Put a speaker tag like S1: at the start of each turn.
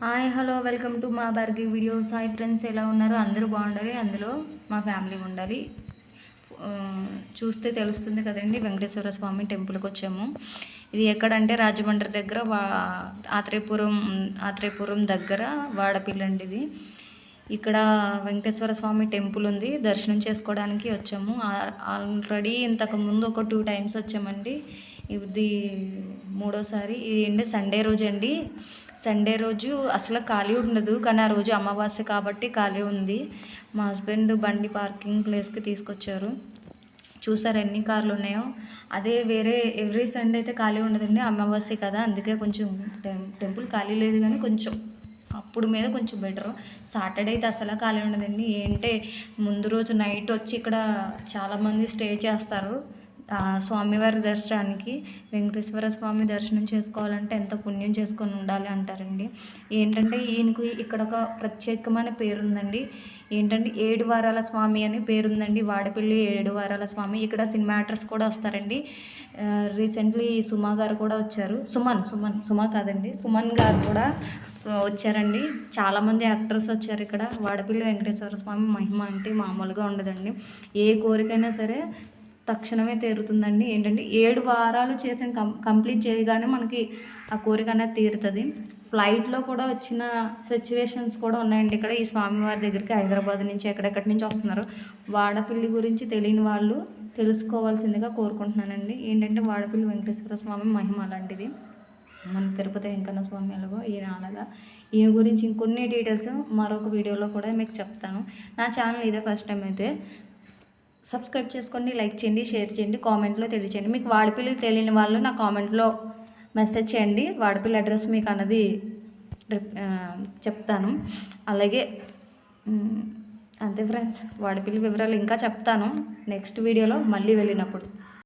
S1: Hi hello welcome to మా బర్గి videos hi friends ఎలా ఉన్నారు? అందరూ బాగుండాలి. అందులో మా ఫ్యామిలీ ఉండాలి. చూస్తే తెలుస్తుంది కదండి వెంకటేశ్వర స్వామి టెంపుల్కి వచ్చాము. ఇది ఎక్కడంటే రాజమండ్రి దగ్గర వా ఆత్రేయపురం ఆత్రేయపురం దగ్గర వాడపిల్లండి ఇది. ఇక్కడ వెంకటేశ్వర స్వామి టెంపుల్ ఉంది. దర్శనం చేసుకోవడానికి వచ్చాము. ఆల్రెడీ ఇంతకు ముందు ఒక టూ టైమ్స్ వచ్చామండి. ఇది మూడోసారి. ఇది ఏంటి? సండే రోజు అండి. సండే రోజు అసలు ఖాళీ ఉండదు. కానీ ఆ రోజు అమావాస్య కాబట్టి ఖాళీ ఉంది. మా హస్బెండ్ బండి పార్కింగ్ ప్లేస్కి తీసుకొచ్చారు. చూసారు ఎన్ని కార్లు ఉన్నాయో? అదే వేరే ఎవ్రీ సండే అయితే ఖాళీ ఉండదండి. అమావాస్య కదా అందుకే కొంచెం టెం- టెంపుల్ ఖాళీ లేదు కానీ కొంచెం అప్పుడు మీద కొంచెం బెటర్. సాటర్డే అయితే అసలు ఖాళీ ఉండదండి. ఏంటంటే ముందు రోజు నైట్ వచ్చి ఇక్కడ చాలామంది స్టే చేస్తారు. స్వామివారి దర్శనానికి వెంకటేశ్వర స్వామి దర్శనం చేసుకోవాలంటే ఎంత పుణ్యం చేసుకొని ఉండాలి అంటారండి. ఏంటంటే ఈయనకు ఇక్కడ ఒక ప్రత్యేకమైన పేరు ఉందండి ఏంటంటే ఏడు వారాల స్వామి అని పేరుందండి. వాడపల్లి ఏడు వారాల స్వామి. ఇక్కడ సినిమా యాక్టర్స్ కూడా వస్తారండి. రీసెంట్లీ సుమా గారు కూడా వచ్చారు. సుమన్ సుమన్ సుమా కాదండి. సుమన్ గారు కూడా వచ్చారండి. చాలామంది యాక్టర్స్ వచ్చారు ఇక్కడ. వాడపల్లి వెంకటేశ్వర స్వామి మహిమ అంటే మామూలుగా ఉండదండి. ఏ కోరికైనా సరే తక్షణమే తీరుతుందండి. ఏంటంటే ఏడు వారాలు చేసిన కం కంప్లీట్ చేయగానే మనకి ఆ కోరిక అనేది తీరుతుంది. ఫ్లైట్లో కూడా వచ్చిన సిచ్యువేషన్స్ కూడా ఉన్నాయండి. ఇక్కడ ఈ స్వామివారి దగ్గరికి హైదరాబాద్ నుంచి ఎక్కడెక్కడి నుంచి వస్తున్నారు. వాడపల్లి గురించి తెలియని వాళ్ళు తెలుసుకోవాల్సిందిగా కోరుకుంటున్నానండి. ఏంటంటే వాడపల్లి వెంకటేశ్వర స్వామి మహిమ అలాంటిది మన తిరుపతి వెంకన్న స్వామి ఎలాగో ఈయన అలాగా. ఈయన గురించి ఇంకొన్ని డీటెయిల్స్ మరొక వీడియోలో కూడా మీకు చెప్తాను. నా ఛానల్ ఇదే ఫస్ట్ టైం అయితే. సబ్స్క్రైబ్ చేసుకోండి లైక్ చేయండి షేర్ చేయండి కామెంట్లో తెలియచేయండి. మీకు వాడపల్లి తెలియని వాళ్ళు నా కామెంట్లో మెసేజ్ చేయండి. వాడిపిల్ల అడ్రస్ మీకు అన్నది చెప్తాను. అలాగే అంతే ఫ్రెండ్స్. వాడిపిల్లి వివరాలు ఇంకా చెప్తాను. నెక్స్ట్ వీడియోలో మళ్ళీ వెళ్ళినప్పుడు.